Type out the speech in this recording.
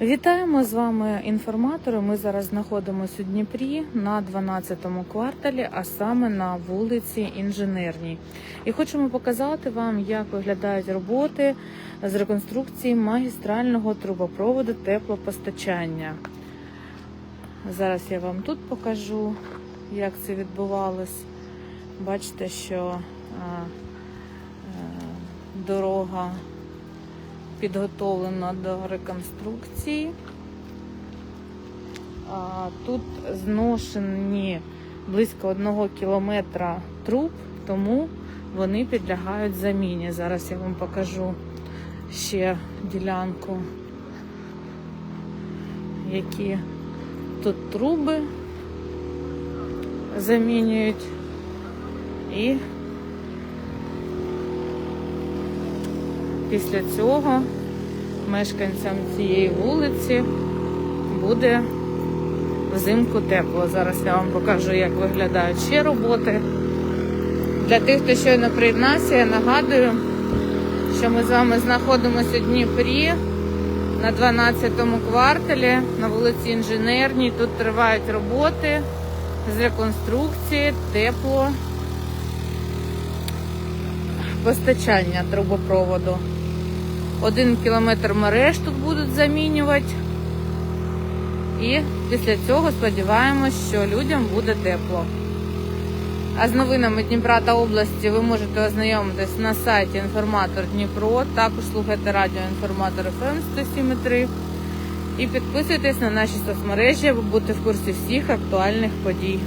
Вітаємо з вами інформатори. Ми зараз знаходимося у Дніпрі на 12-му кварталі, а саме на вулиці Інженерній. І хочемо показати вам, як виглядають роботи з реконструкції магістрального трубопроводу теплопостачання. Зараз я вам тут покажу, як це відбувалось. Бачите, що е, дорога підготовлена до реконструкції. Тут зношені близько одного кілометра труб, тому вони підлягають заміні. Зараз я вам покажу ще ділянку, які тут труби замінюють і після цього мешканцям цієї вулиці буде взимку тепло. Зараз я вам покажу, як виглядають ще роботи. Для тих, хто щойно приєднався, я нагадую, що ми з вами знаходимося у Дніпрі на 12-му кварталі на вулиці Інженерній. Тут тривають роботи з реконструкції тепло постачання трубопроводу. Один кілометр мереж тут будуть замінювати. І після цього сподіваємось, що людям буде тепло. А з новинами Дніпра та області ви можете ознайомитись на сайті Інформатор Дніпро. Також слухайте радіо Інформатор ФМ 107.3 і підписуйтесь на наші соцмережі, аби бути в курсі всіх актуальних подій.